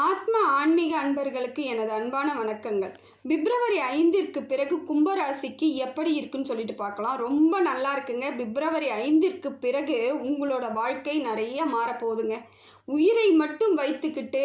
ஆத்ம ஆன்மீக அன்பர்களுக்கு எனது அன்பான வணக்கங்கள். பிப்ரவரி ஐந்திற்கு பிறகு கும்பராசிக்கு எப்படி இருக்குன்னு சொல்லிட்டு பார்க்கலாம். ரொம்ப நல்லா இருக்குங்க. பிப்ரவரி ஐந்திற்கு பிறகு உங்களோட வாழ்க்கை நிறைய மாறப்போகுதுங்க. உயிரை மட்டும் வைத்துக்கிட்டு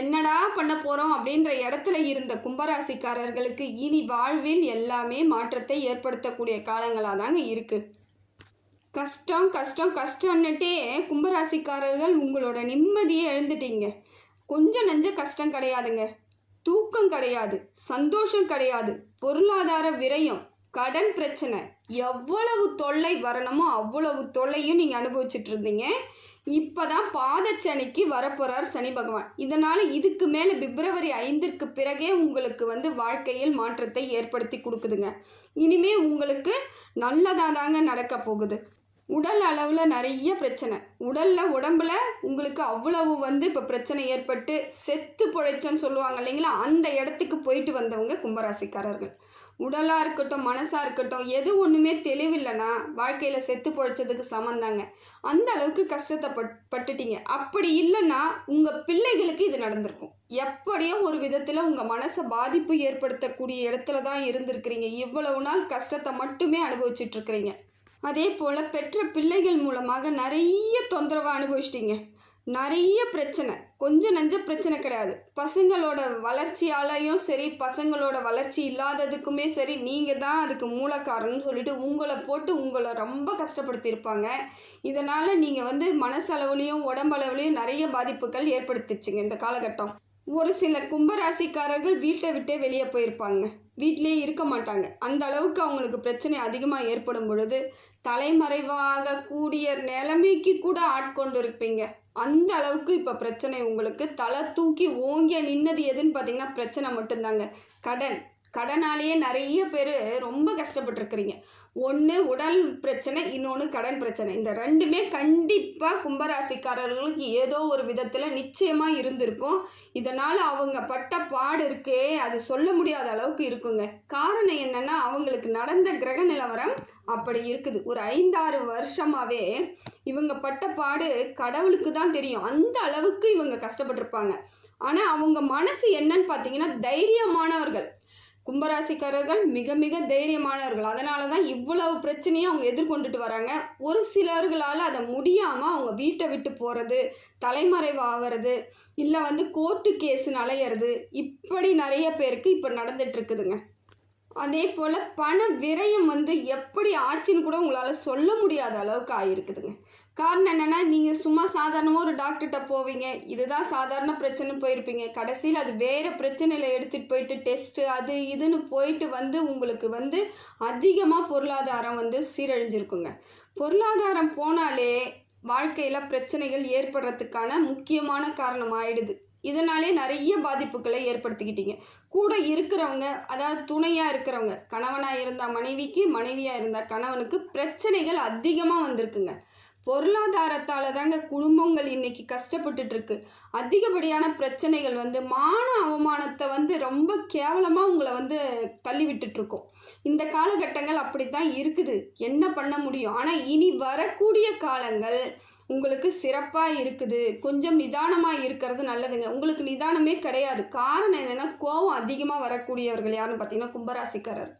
என்னடா பண்ண போகிறோம் அப்படின்ற இடத்துல இருந்த கும்பராசிக்காரர்களுக்கு இனி வாழ்வில் எல்லாமே மாற்றத்தை ஏற்படுத்தக்கூடிய காலங்களாக தாங்க இருக்குது கஷ்டம் கஷ்டம் கஷ்டம்னுட்டே கும்பராசிக்காரர்கள் உங்களோட நிம்மதியை எழுந்துட்டீங்க கொஞ்சம் நஞ்ச கஷ்டம் கிடையாதுங்க. தூக்கம் கிடையாது. சந்தோஷம் கிடையாது. பொருளாதார விரயம் கடன் பிரச்சனை. எவ்வளவு தொல்லை வரணுமோ அவ்வளவு தொல்லையும் நீங்கள் அனுபவிச்சுட்டு இருந்தீங்க. இப்போ தான் பாதச்சனிக்கு வரப்போகிறார் சனி பகவான். இதனால் இதுக்கு மேலே பிப்ரவரி ஐந்திற்கு பிறகே உங்களுக்கு வந்து வாழ்க்கையில் மாற்றத்தை ஏற்படுத்தி கொடுக்குதுங்க. இனிமே உங்களுக்கு நல்லதாக தாங்க நடக்க போகுது. உடல் அளவில் நிறைய பிரச்சனை. உடலில் உடம்புல உங்களுக்கு அவ்வளவு வந்து இப்போ பிரச்சனை ஏற்பட்டு செத்து பிழைச்சன்னு சொல்லுவாங்க இல்லைங்களா? அந்த இடத்துக்கு போயிட்டு வந்தவங்க கும்பராசிக்காரர்கள். உடலாக இருக்கட்டும் மனசாக இருக்கட்டும் எது ஒன்றுமே தெளிவில்லைன்னா வாழ்க்கையில் செத்து பிழைச்சதுக்கு சமந்தாங்க. அந்த அளவுக்கு கஷ்டத்தை பட் பட்டுட்டீங்க. அப்படி இல்லைன்னா உங்கள் பிள்ளைகளுக்கு இது நடந்திருக்கும். எப்படியோ ஒரு விதத்தில் உங்கள் மனசை பாதிப்பு ஏற்படுத்தக்கூடிய இடத்துல தான் இருந்திருக்கிறீங்க. இவ்வளவு நாள் கஷ்டத்தை மட்டுமே அனுபவிச்சுட்ருக்கிறீங்க அதே போல் பெற்ற பிள்ளைகள் மூலமாக நிறைய தொந்தரவை அனுபவிச்சிட்டிங்க. நிறைய பிரச்சனை. கொஞ்சம் நஞ்ச பிரச்சனை கிடையாது. பசங்களோட வளர்ச்சியாலையும் சரி பசங்களோட வளர்ச்சி இல்லாததுக்குமே சரி நீங்கள் தான் அதுக்கு மூலக்காரன்னு சொல்லிட்டு உங்களை போட்டு உங்களை ரொம்ப கஷ்டப்படுத்தியிருப்பாங்க. இதனால் நீங்கள் வந்து மனசளவுலேயும் உடம்பளவுலேயும் நிறைய பாதிப்புகள் ஏற்படுத்திச்சுங்க இந்த காலகட்டம். ஒரு சில கும்பராசிக்காரர்கள் வீட்டை விட்டே வெளியே போயிருப்பாங்க. வீட்டிலே இருக்க மாட்டாங்க. அந்த அளவுக்கு அவங்களுக்கு பிரச்சனை அதிகமாக ஏற்படும் பொழுது தலைமறைவாக கூடிய நிலைமைக்கு கூட ஆட்கொண்டு இருப்பீங்க அந்த அளவுக்கு இப்போ பிரச்சனை உங்களுக்கு. தலை தூக்கி ஓங்கிய நின்னது எதுன்னு பார்த்தீங்கன்னா பிரச்சனை மட்டும்தாங்க. கடன். கடனாலேயே நிறைய பேர் ரொம்ப கஷ்டப்பட்டுருக்குறீங்க. ஒன்று உடல் பிரச்சனை இன்னொன்று கடன் பிரச்சனை. இந்த ரெண்டுமே கண்டிப்பாக கும்பராசிக்காரர்களுக்கு ஏதோ ஒரு விதத்தில் நிச்சயமாக இருந்திருக்கும். இதனால் அவங்க பட்ட பாடு இருக்கே அது சொல்ல முடியாத அளவுக்கு இருக்குங்க. காரணம் என்னென்னா அவங்களுக்கு நடந்த கிரக நிலவரம் அப்படி இருக்குது. ஒரு ஐந்தாறு வருஷமாகவே இவங்க பட்ட பாடு கடவுளுக்கு தான் தெரியும். அந்த அளவுக்கு இவங்க கஷ்டப்பட்டிருப்பாங்க. ஆனால் அவங்க மனசு என்னன்னு பார்த்தீங்கன்னா தைரியமானவர்கள். கும்பராசிக்காரர்கள் மிக மிக தைரியமானவர்கள். அதனால தான் இவ்வளவு பிரச்சனையும் அவங்க எதிர்கொண்டுட்டு வராங்க. ஒரு சிலர்களால் அதை முடியாமல் அவங்க வீட்டை விட்டு போகிறது தலைமறைவாகிறது இல்லை வந்து கோர்ட்டு கேஸுன்னு நலையிறது இப்படி நிறைய பேருக்கு இப்போ நடந்துட்டுருக்குதுங்க அதே போல் பண விரயம் வந்து எப்படி ஆச்சுன்னு கூட உங்களால் சொல்ல முடியாத அளவுக்கு ஆகிருக்குதுங்க காரணம் என்னென்னா நீங்கள் சும்மா சாதாரணமாக ஒரு டாக்டர்கிட்ட போவீங்க. இதுதான் சாதாரண பிரச்சனை போயிருப்பீங்க. கடைசியில் அது வேறு பிரச்சனையில் எடுத்துகிட்டு போயிட்டு டெஸ்ட்டு அது இதுன்னு போயிட்டு வந்து உங்களுக்கு வந்து அதிகமாக பொருளாதாரம் வந்து சீரழிஞ்சிருக்குங்க. பொருளாதாரம் போனாலே வாழ்க்கையில் பிரச்சனைகள் ஏற்படுறதுக்கான முக்கியமான காரணம் ஆயிடுது. இதனாலே நிறைய பாதிப்புகளை ஏற்படுத்திக்கிட்டீங்க. கூட இருக்கிறவங்க அதாவது துணையாக இருக்கிறவங்க கணவனாக இருந்தால் மனைவிக்கு மனைவியாக இருந்தால் கணவனுக்கு பிரச்சனைகள் அதிகமாக வந்திருக்குங்க. பொருளாதாரத்தால் தாங்க குடும்பங்கள் இன்றைக்கி கஷ்டப்பட்டுட்டு இருக்கு அதிகப்படியான பிரச்சனைகள் வந்து மான அவமானத்தை வந்து ரொம்ப கேவலமாக உங்களை வந்து தள்ளி விட்டுட்ருக்கோம் இந்த காலகட்டங்கள் அப்படி தான் இருக்குது. என்ன பண்ண முடியும்? ஆனால் இனி வரக்கூடிய காலங்கள் உங்களுக்கு சிறப்பாக இருக்குது. கொஞ்சம் நிதானமாக இருக்கிறது நல்லதுங்க. உங்களுக்கு நிதானமே கிடையாது. காரணம் என்னென்னா கோபம் அதிகமாக வரக்கூடியவர்கள் யாருன்னு பார்த்தீங்கன்னா கும்பராசிக்காரர்.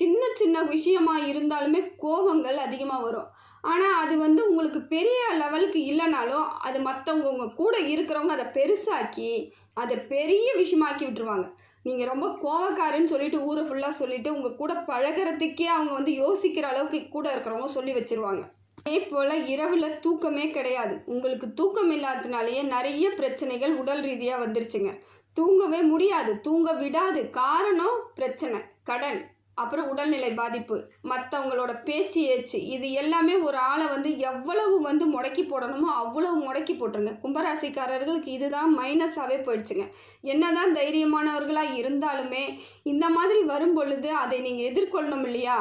சின்ன சின்ன விஷயமா இருந்தாலுமே கோபங்கள் அதிகமாக வரும். ஆனால் அது வந்து உங்களுக்கு பெரிய லெவலுக்கு இல்லைனாலும் அது மற்றவங்க உங்கள் கூட இருக்கிறவங்க அதை பெருசாக்கி அதை பெரிய விஷயமாக்கி விட்டுருவாங்க. நீங்கள் ரொம்ப கோவக்காரன்னு சொல்லிட்டு ஊரை ஃபுல்லாக சொல்லிவிட்டு உங்கள் கூட பழகிறதுக்கே அவங்க வந்து யோசிக்கிற அளவுக்கு கூட இருக்கிறவங்க சொல்லி வச்சுருவாங்க. அதே போல் இரவில் தூக்கமே கிடையாது. உங்களுக்கு தூக்கம் இல்லாததுனாலேயே நிறைய பிரச்சனைகள் உடல் ரீதியாக வந்துருச்சுங்க. தூங்கவே முடியாது. தூங்க விடாது. காரணம் பிரச்சனை. கடன். அப்புறம் உடல்நிலை பாதிப்பு. மற்றவங்களோட பேச்சு ஏச்சு. இது எல்லாமே ஒரு ஆளை வந்து எவ்வளவு வந்து முடக்கி போடணுமோ அவ்வளவு முடக்கி போட்டுருங்க. கும்பராசிக்காரர்களுக்கு இதுதான் மைனஸாகவே போயிடுச்சுங்க. என்னதான் தைரியமானவர்களாக இருந்தாலுமே இந்த மாதிரி வரும் பொழுது அதை நீங்கள் எதிர்கொள்ளணும் இல்லையா?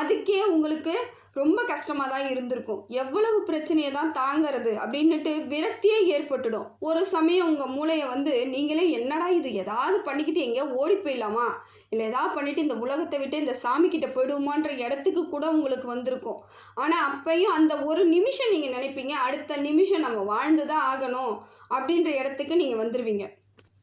அதுக்கே உங்களுக்கு ரொம்ப கஷ்டமாக தான் இருந்திருக்கும். எவ்வளவு பிரச்சனையை தான் தாங்கிறது அப்படின்னுட்டு விரக்தியே ஏற்பட்டுடும். ஒரு சமயம் உங்கள் மூளையை வந்து நீங்களே என்னடா இது ஏதாவது பண்ணிக்கிட்டு எங்கேயோ ஓடி போயிடலாமா? இல்லை ஏதாவது பண்ணிவிட்டு இந்த உலகத்தை விட்டு இந்த சாமிக்கிட்ட போயிடுவோமான்ற இடத்துக்கு கூட உங்களுக்கு வந்திருக்கும். ஆனால் அப்பையும் அந்த ஒரு நிமிஷம் நீங்கள் நினைப்பீங்க அடுத்த நிமிஷம் நம்ம வாழ்ந்து தான் ஆகணும் அப்படின்ற இடத்துக்கு நீங்கள் வந்துடுவீங்க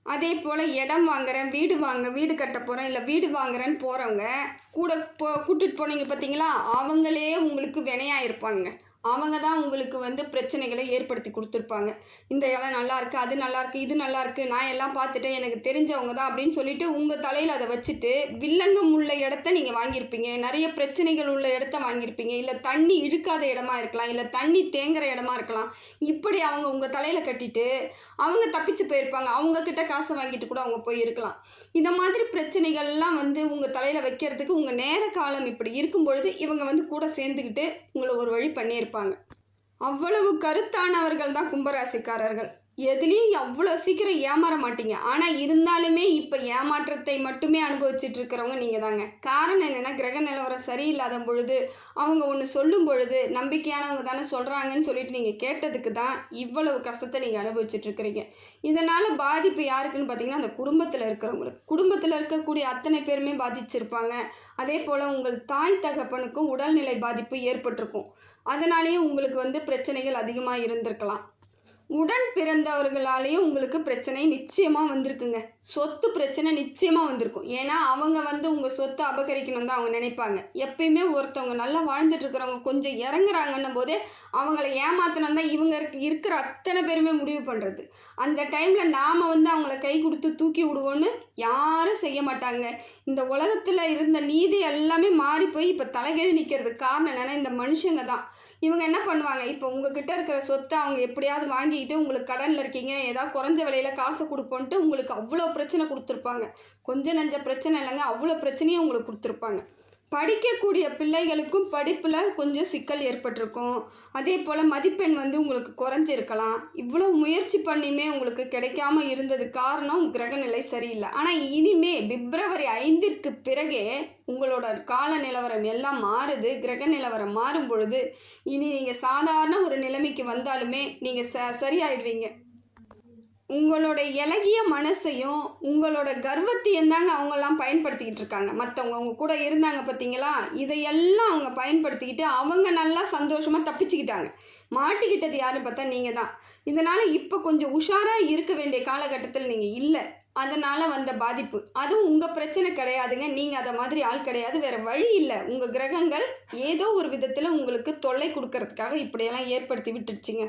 அதே போல் இடம் வாங்குறேன் வீடு வாங்க வீடு கட்ட போகிறேன் இல்லை வீடு வாங்குறேன்னு போகிறவங்க கூட போ கூட்டிகிட்டு போனீங்க பார்த்தீங்களா அவங்களே உங்களுக்கு வினையாக இருப்பாங்க அவங்க தான் உங்களுக்கு வந்து பிரச்சனைகளை ஏற்படுத்தி கொடுத்துருப்பாங்க. இந்த இடம் நல்லாயிருக்கு அது நல்லாயிருக்கு இது நல்லாயிருக்கு நான் எல்லாம் பார்த்துட்டேன் எனக்கு தெரிஞ்சவங்க தான் அப்படின்னு சொல்லிட்டு உங்கள் தலையில் அதை வச்சுட்டு வில்லங்கம் உள்ள இடத்த நீங்கள் வாங்கியிருப்பீங்க. நிறைய பிரச்சனைகள் உள்ள இடத்த வாங்கியிருப்பீங்க. இல்லை தண்ணி இழுக்காத இடமா இருக்கலாம் இல்லை தண்ணி தேங்குற இடமா இருக்கலாம். இப்படி அவங்க உங்கள் தலையில் கட்டிட்டு அவங்க தப்பிச்சு போயிருப்பாங்க. அவங்கக்கிட்ட காசை வாங்கிட்டு கூட அவங்க போய் இருக்கலாம் இந்த மாதிரி பிரச்சனைகள்லாம் வந்து உங்கள் தலையில் வைக்கிறதுக்கு உங்கள் நேர காலம் இப்படி இருக்கும் பொழுது இவங்க வந்து கூட சேர்ந்துக்கிட்டு உங்களை ஒரு வழி பண்ணியிருப்பாங்க. அவ்வளவு கருத்தானவர்கள் தான் கும்பராசிக்காரர்கள். எதுலேயும் அவ்வளோ சீக்கிரம் ஏமாற மாட்டீங்க. ஆனால் இருந்தாலுமே இப்போ ஏமாற்றத்தை மட்டுமே அனுபவிச்சுட்டு இருக்கிறவங்க நீங்கள் தாங்க காரணம் என்னென்னா கிரக நிலவரம் சரியில்லாத பொழுது அவங்க ஒன்று சொல்லும் பொழுது நம்பிக்கையானவங்க தானே சொல்கிறாங்கன்னு சொல்லிட்டு நீங்கள் கேட்டதுக்கு தான் இவ்வளவு கஷ்டத்தை நீங்கள் அனுபவிச்சுட்டு இருக்கிறீங்க இதனால் பாதிப்பு யாருக்குன்னு பார்த்தீங்கன்னா அந்த குடும்பத்தில் இருக்கிறவங்களுக்கு. குடும்பத்தில் இருக்கக்கூடிய அத்தனை பேருமே பாதிச்சிருப்பாங்க. அதே போல் உங்கள் தாய் தகப்பனுக்கும் உடல்நிலை பாதிப்பு ஏற்பட்டிருக்கும். அதனாலேயே உங்களுக்கு வந்து பிரச்சனைகள் அதிகமாக இருந்திருக்கலாம். உடன் பிறந்தவர்களாலேயும் உங்களுக்கு பிரச்சனை நிச்சயமாக வந்திருக்குங்க. சொத்து பிரச்சனை நிச்சயமாக வந்திருக்கும். ஏன்னா அவங்க வந்து உங்கள் சொத்தை அபகரிக்கணும் தான் அவங்க நினைப்பாங்க. எப்பயுமே ஒருத்தவங்க நல்லா வாழ்ந்துட்டு இருக்கிறவங்க கொஞ்சம் இறங்குறாங்கன்னும் போதே அவங்கள ஏமாத்தணும் தான் இவங்க இருக்கிற அத்தனை பேருமே முடிவு பண்ணுறது அந்த டைமில் நாம் வந்து அவங்கள கை கொடுத்து தூக்கி விடுவோன்னு யாரும் செய்ய மாட்டாங்க. இந்த உலகத்தில் இருந்த நீதி எல்லாமே மாறி போய் இப்போ தலைகீழ் நிற்கிறதுக்கு காரணம் என்னென்னா இந்த மனுஷங்க தான். இவங்க என்ன பண்ணுவாங்க? இப்போ உங்ககிட்ட இருக்கிற சொத்தை அவங்க எப்படியாவது வாங்கிட்டு உங்களுக்கு கடனில் இருக்கீங்க ஏதாவது குறைஞ்ச விலையில் காசை கொடுப்போன்ட்டு உங்களுக்கு அவ்வளோ பிரச்சனை கொடுத்துருப்பாங்க. கொஞ்சம் நஞ்ச பிரச்சனை இல்லைங்க அவ்வளோ பிரச்சனையும் உங்களுக்கு கொடுத்துருப்பாங்க. படிக்கக்கூடிய பிள்ளைகளுக்கும் படிப்பில் கொஞ்சம் சிக்கல் ஏற்பட்டிருக்கும். அதே போல் மதிப்பெண் வந்து உங்களுக்கு குறைஞ்சிருக்கலாம். இவ்வளோ முயற்சி பண்ணியுமே உங்களுக்கு கிடைக்காம இருந்தது காரணம் கிரகநிலை சரியில்லை. ஆனால் இனிமே பிப்ரவரி ஐந்திற்கு பிறகே உங்களோட கால நிலவரம் எல்லாம் மாறுது. கிரக நிலவரம் மாறும் பொழுது இனி நீங்கள் சாதாரண ஒரு நிலைமைக்கு வந்தாலுமே நீங்கள் ச சரியாயிடுவீங்க. உங்களோட இலகிய மனசையும் உங்களோட கர்வத்தையும் தாங்க அவங்கெல்லாம் பயன்படுத்திக்கிட்டு இருக்காங்க. மற்றவங்க அவங்க கூட இருந்தாங்க பார்த்தீங்களா இதையெல்லாம் அவங்க பயன்படுத்திக்கிட்டு அவங்க நல்லா சந்தோஷமாக தப்பிச்சுக்கிட்டாங்க. மாட்டிக்கிட்டது யாருன்னு பார்த்தா நீங்கள் தான் இதனால் இப்போ கொஞ்சம் உஷாராக இருக்க வேண்டிய காலகட்டத்தில் நீங்கள் இல்லை. அதனால் வந்த பாதிப்பு. அதுவும் உங்கள் பிரச்சனை கிடையாதுங்க. நீங்கள் அதை மாதிரி ஆள் கிடையாது. வேறு வழி இல்லை. உங்கள் கிரகங்கள் ஏதோ ஒரு விதத்தில் உங்களுக்கு தொல்லை கொடுக்கறதுக்காக இப்படியெல்லாம் ஏற்படுத்தி விட்டுடுச்சிங்க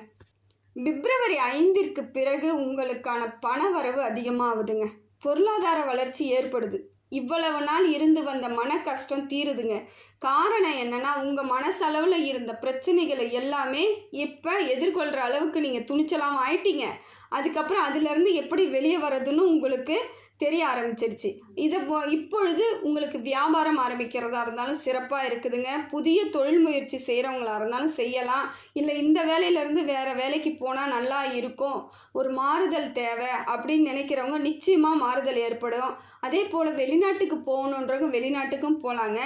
பிப்ரவரி ஐந்திற்கு பிறகு உங்களுக்கான பணவரவு அதிகமாகுதுங்க. பொருளாதார வளர்ச்சி ஏற்படுது. இவ்வளவு நாள் இருந்து வந்த மன கஷ்டம் தீருதுங்க. காரணம் என்னன்னா உங்கள் மனசளவில் இருந்த பிரச்சனைகளை எல்லாமே இப்போ எதிர்கொள்கிற அளவுக்கு நீங்கள் துணிச்சலாம் ஆயிட்டீங்க. அதுக்கப்புறம் அதுலேருந்து எப்படி வெளியே வர்றதுன்னு உங்களுக்கு தெரிய ஆரம்பிச்சிருச்சு. இதை போ- இப்பொழுது உங்களுக்கு வியாபாரம் ஆரம்பிக்கிறதா இருந்தாலும் சிறப்பாக இருக்குதுங்க. புதிய தொழில் முயற்சி செய்கிறவங்களா இருந்தாலும் செய்யலாம். இல்லை இந்த வேலையிலேருந்து வேறு வேலைக்கு போனால் நல்லா இருக்கும். ஒரு மாறுதல் தேவை அப்படின்னு நினைக்கிறவங்க நிச்சயமாக மாறுதல் ஏற்படும். அதே போல் வெளிநாட்டுக்கு போகணுன்றவங்க வெளிநாட்டுக்கும் போகலாங்க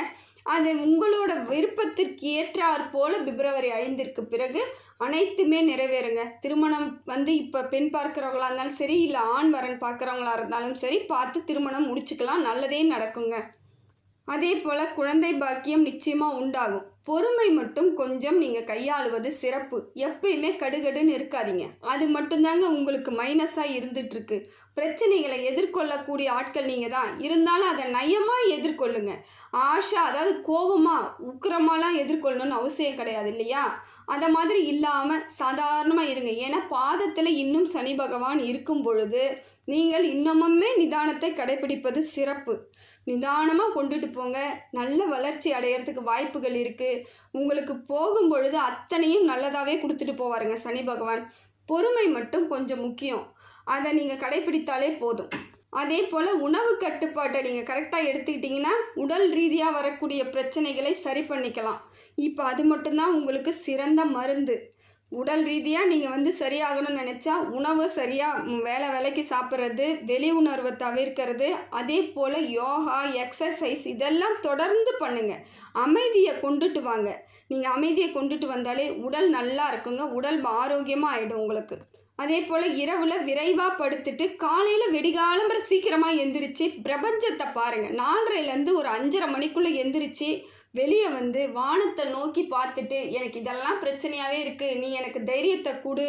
அது உங்களோட விருப்பத்திற்கு ஏற்றாற் போல பிப்ரவரி ஐந்திற்கு பிறகு அனைத்துமே நிறைவேறுங்க. திருமணம் வந்து இப்போ பெண் பார்க்குறவங்களா இருந்தாலும் சரி இல்லை ஆண் வரன் பார்க்குறவங்களா இருந்தாலும் சரி பார்த்து திருமணம் முடிச்சுக்கலாம். நல்லதே நடக்குங்க. அதே போல் குழந்தை பாக்கியம் நிச்சயமாக உண்டாகும். பொறுமை மட்டும் கொஞ்சம் நீங்கள் கையாளுவது சிறப்பு. எப்பயுமே கடுகடுன்னு இருக்காதீங்க. அது மட்டும்தாங்க உங்களுக்கு மைனஸாக இருந்துகிட்ருக்கு பிரச்சனைகளை எதிர்கொள்ளக்கூடிய ஆட்கள் நீங்கள் தான். இருந்தாலும் அதை நயமாக எதிர்கொள்ளுங்க. ஆஷா அதாவது கோபமாக உக்கிரமாலாம் எதிர்கொள்ளணும்னு அவசியம் கிடையாது இல்லையா? அதை மாதிரி இல்லாமல் சாதாரணமாக இருங்க. ஏன்னா பாதத்தில் இன்னும் சனி பகவான் இருக்கும் பொழுது நீங்கள் இன்னமுமே நிதானத்தை கடைபிடிப்பது சிறப்பு. நிதானமாக கொண்டுட்டு போங்க. நல்ல வளர்ச்சி அடையிறதுக்கு வாய்ப்புகள் இருக்குது உங்களுக்கு போகும் பொழுது அத்தனையும் நல்லதாகவே கொடுத்துட்டு போவாருங்க சனி பகவான். பொறுமை மட்டும் கொஞ்சம் முக்கியம். அதை நீங்கள் கடைபிடித்தாலே போதும். அதே போல் உணவு கட்டுப்பாட்டை நீங்கள் கரெக்டாக எடுத்துக்கிட்டிங்கன்னா உடல் ரீதியாக வரக்கூடிய பிரச்சனைகளை சரி பண்ணிக்கலாம். இப்போ அது மட்டும்தான் உங்களுக்கு சிறந்த மருந்து. உடல் ரீதியாக நீங்கள் வந்து சரியாகணும்னு நினச்சா உணவு சரியாக வேலை வேலைக்கு சாப்பிட்றது வெளி உணர்வை தவிர்க்கிறது அதே போல் யோகா எக்ஸசைஸ் இதெல்லாம் தொடர்ந்து பண்ணுங்கள் அமைதியை கொண்டுட்டு வாங்க. நீங்கள் அமைதியை கொண்டுட்டு வந்தாலே உடல் நல்லா இருக்குங்க. உடல் ஆரோக்கியமாக ஆகிடும் உங்களுக்கு. அதே போல் இரவில் விரைவாக படுத்துட்டு காலையில் வெடிகாலம்பர சீக்கிரமாக எந்திரிச்சு பிரபஞ்சத்தை பாருங்கள் நாலரைலேருந்து ஒரு அஞ்சரை மணிக்குள்ளே எந்திரிச்சு வெளியே வந்து வானத்தை நோக்கி பார்த்துட்டு எனக்கு இதெல்லாம் பிரச்சனையாகவே இருக்குது நீ எனக்கு தைரியத்தை கொடு.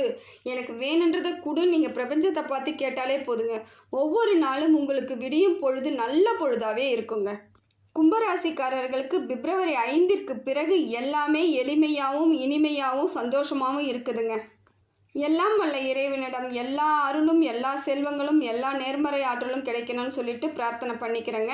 எனக்கு வேணுன்றதை கொடு. நீங்கள் பிரபஞ்சத்தை பார்த்து கேட்டாலே போதுங்க. ஒவ்வொரு நாளும் உங்களுக்கு விடியும் பொழுது நல்ல பொழுதாகவே இருக்குங்க. கும்பராசிக்காரர்களுக்கு பிப்ரவரி ஐந்திற்கு பிறகு எல்லாமே எளிமையாகவும் இனிமையாகவும் சந்தோஷமாகவும் இருக்குதுங்க. எல்லாம் வல்ல இறைவனிடம் எல்லா அருளும் எல்லா செல்வங்களும் எல்லா நேர்மறை ஆற்றலும் கிடைக்கணும்னு சொல்லிட்டு பிரார்த்தனை பண்ணிக்கிறேங்க.